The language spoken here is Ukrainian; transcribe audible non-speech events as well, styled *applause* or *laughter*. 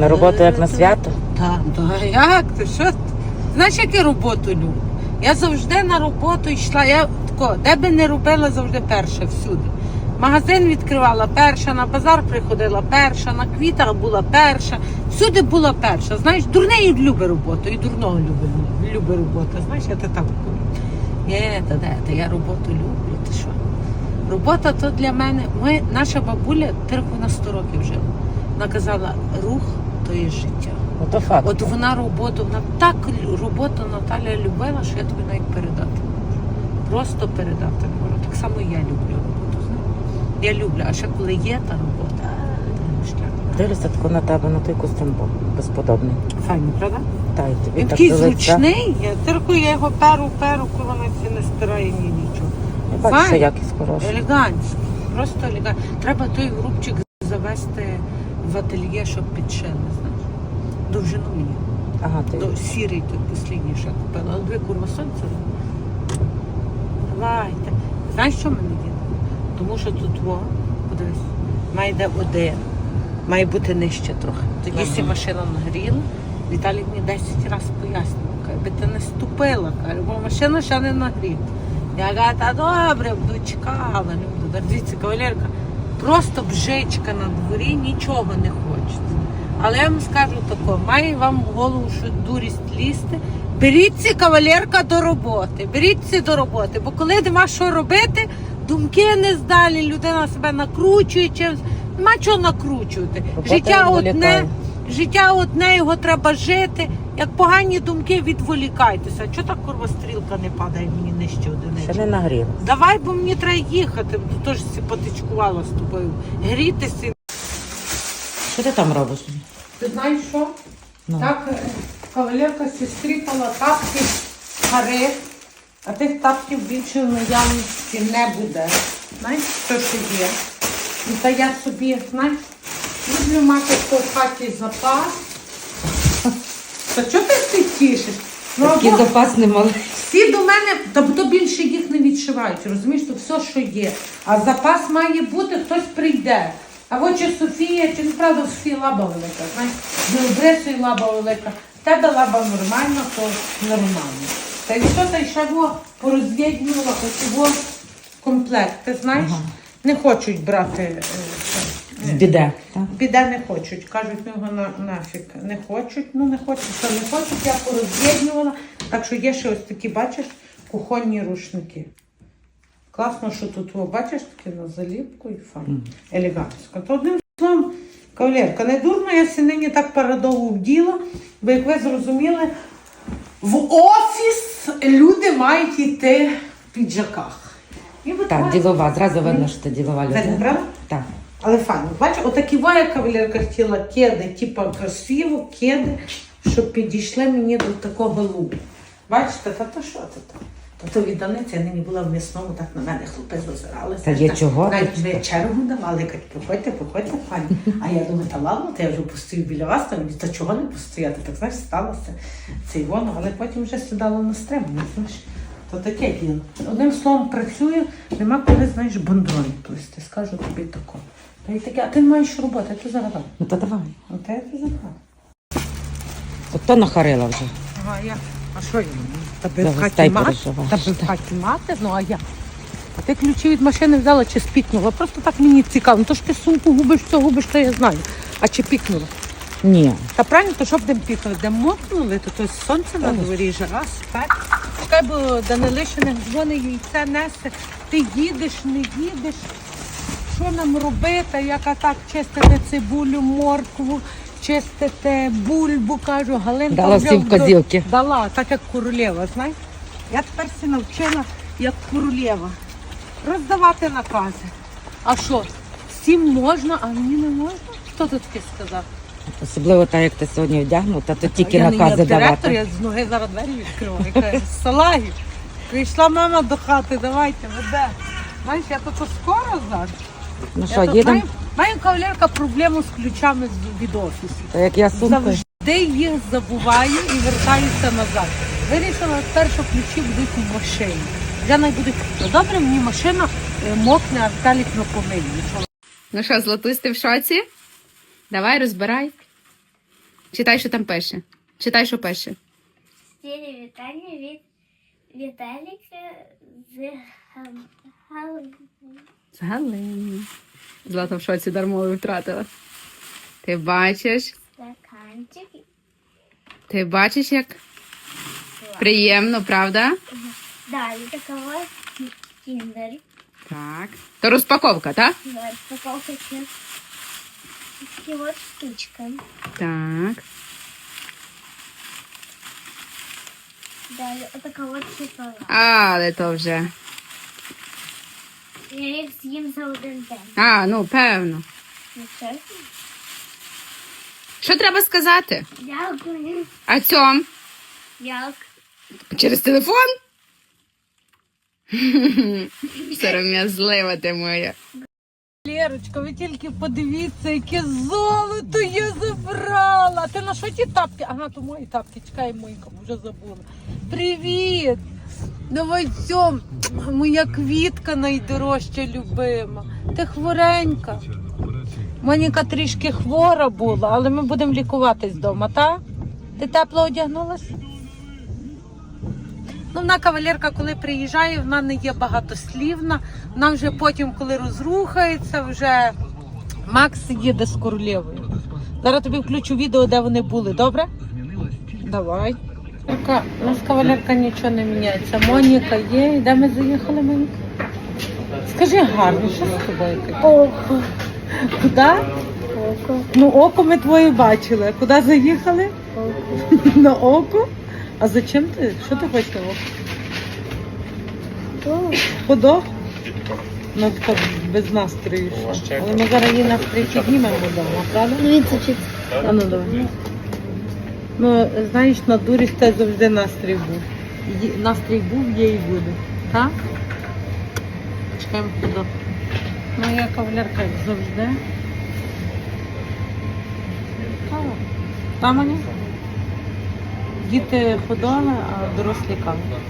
На роботу як на свято. Так, та як ти? Знаєш, як я роботу люблю? Я завжди на роботу йшла. Я тако, де би не робила, завжди перша всюди. Магазин відкривала перша, на базар приходила перша, на квітах була перша, всюди була перша. Знаєш, дурний любить роботу, і дурного любить, любить роботу. Знаєш, я те так кажу. Є, та де, та я роботу люблю, ти що? Робота то для мене. Ми, наша бабуля, тільки на 100 років жила. Вона казала, рух то є життя. Ну факт. От вона роботу, вона так роботу Наталя любила, що я тобі навіть передати можу. Просто передати можу. Так само і я люблю роботу. Я люблю, а ще коли є та робота, то. Дивлюся тако на тебе, на той костюм був безподобний. Файно, правда? Та й тобі Він так такий лиця. зручний, я тільки я його перу, перу, коли ці не стирає ні нічого. Я бачу, що якість хороша. Елегантсько, просто елегантсько. Треба той грубчик завести в ательє, щоб підшили, знаєш. Довжину мені. Ага, ти. До сірий той послідній ще купила. Але дві курва сонця. Давайте. Знаєш, що мене є? Тому що тут во, подивись, має йде один, має бути нижче трохи. Тоді Ага. машина нагріла. Віталій мені 10 разів пояснював, каже, би ти не ступила, каже, бо машина ще не нагріта. Я кажу, та добре, буду чекала. Та Дивіться, кавалерка, просто бжичка на дворі, нічого не хочеться. Але я вам скажу тако, має вам в голову, що дурість лізти. Беріться, кавалерка, до роботи. Беріться до роботи, бо коли нема що робити, думки не здалі, людина себе накручує чимось. Нема чого накручувати. Робота Життя одне. Життя одне, його треба жити. Як погані думки, відволікайтеся. Чого так курва стрілка не падає мені нижче Ще не нагріла. Давай, бо мені треба їхати, бо теж сипатичкувала з тобою. Грітися. Що ти там робиш? Ти знаєш що? Ну. Так, е, кавалерка сестріпала тапки хари, а тих тапків більше в наявності не буде. Знаєш, що ще є? І та я собі, знаєш, люблю мати в хаті запас. Та чого ти ти тішиш? Ну, Такий або- запас не малий. всі до мене, та то більше їх не відшивають, розумієш, то все, що є. А запас має бути, хтось прийде. А от чи Софія, чи ну, правда Софія лаба велика, знаєш, Білобрисої лаба велика. В тебе лаба нормальна, то нормально. Та й що та й ще во пороз'єднювала оцього комплект, ти знаєш? Не хочуть брати. е, біде. Так? Біде не хочуть. Кажуть, ну його на, нафіг. Не хочуть, ну не хочуть, то не хочуть. Я пороз'єднувала. Так що є ще ось такі, бачиш, кухонні рушники. Класно, що тут, о, бачиш, таке на заліпку і файн. Елегантсько. То одним словом, кавалерка, не дурно, я сі нині так парадово вділа, бо як ви зрозуміли, в офіс люди мають йти в піджаках. І Так, ось- ділова. Зразу видно, що ти ділова людина. правда? Так. Але файно. Бачиш, отакі воя кавалерка хотіла кеди, типа красиво, кеди, щоб підійшли мені до такого луку. Бачите, та то що це там? Та то відданиця, я нині була в м'ясному, так на мене хлопець зазиралися. Та є чого? Навіть ви чергу давали, кажуть, проходьте, проходьте, пані. А я думаю, та ладно, та я вже постою біля вас, там, та чого не постояти? Так знаєш, сталося цей воно, але потім вже сідала на стримання, знаєш. То таке діло. Одним словом, працюю, нема коли, знаєш, бандроні плести. Скажу тобі тако. Та й таке, а ти не маєш роботи, ти загадай. Ну то давай. Ну, та я ти загадай. Ото нахарила вже. Ага, я. А що я? Та без гостей хаті мати? переживаєш, Та без хаті мати? Ну а я. А ти ключі від машини взяла чи спікнула? Просто так мені цікаво. Ну то ж ти сумку губиш, все губиш, то я знаю. А чи пікнула? Ні. Та правильно, то щоб де пікнули, де мокнули, то то сонце на дворі, жара, спек. Чекай, бо Данилишиних дзвони яйце несе. Ти їдеш, не їдеш. Що нам робити? Яка так чистити цибулю, моркву, чистити бульбу, кажу, Галинка. Дала вже всім вдо- вказівки. Дала, так як королева, знаєш. Я тепер всі навчила, як королева. Роздавати накази. А що? Всім можна, а мені не можна? Хто тут таке сказав? Особливо так, як ти сьогодні вдягнута, то тільки я не накази як директор, я з ноги зараз двері відкриваю. Каже, Салагі, прийшла мама до хати, давайте, веде. Знаєш, я то скоро зараз. Ну що, тут їдемо? Маю, маю кавалерка проблему з ключами з- від офісу. Та як я сумкою. Завжди їх забуваю і вертаюся назад. Вирішила тепер, що ключі будуть в машині. Я не буду. Ну добре, мені машина е, мокне, а Віталік на помиє. Ну що, Златусь, ти в шоці? Давай розбирай. Читай, що там пише. Читай, що пише. Щирі вітання від Віталіка з Галини. З Галини. Злата в шоці дармовою втратила. Ти бачиш, Стаканчик. ти бачиш, як приємно, правда? Далі така ось кіндер. Так. То розпаковка, так? Ось такі- такі от штучка. Так. Далі отака от шоколад. Але то вже. Я їх з'їм за один день. А, ну певно. Ну, чесно. Що треба сказати? Дякую. А цьом? Як? Через телефон? *laughs* Сором'язлива ти моя. Лерочка, ви тільки подивіться, яке золото я забрала. Ти на що ті тапки? Ага, то мої тапки, чекай, мойка, вже забула. Привіт! Давай цьом, моя квітка найдорожча любима. Ти хворенька. Моніка трішки хвора була, але ми будемо лікуватись вдома, так? Ти тепло одягнулась? Ну, вона кавалерка, коли приїжджає, вона не є багатослівна. Вона вже потім, коли розрухається, вже Макс їде з королевою. Зараз тобі включу відео, де вони були, добре? Давай. Така, у нас кавалерка нічого не міняється. Моніка є. Де ми заїхали, Моніка? Скажи гарно, що з тобою? таке? Око. Куди? Око. Ну, око ми твоє бачили. Куди заїхали? Око. *laughs* На око? А зачем ти? Що ти? Око. Подох? Ну, така без настрою. ще. Але ми зараз її настрій піднімемо вдома, правда? Дивіться, чи А ну давай. Ну, знаєш, на дурі в тебе завжди настрій був. Є- Настрій був, є і буде. Так? Чекаємо подох. Ну, я кавалерка, як завжди. Так. Там вони? Діти ходили, а дорослі кавали.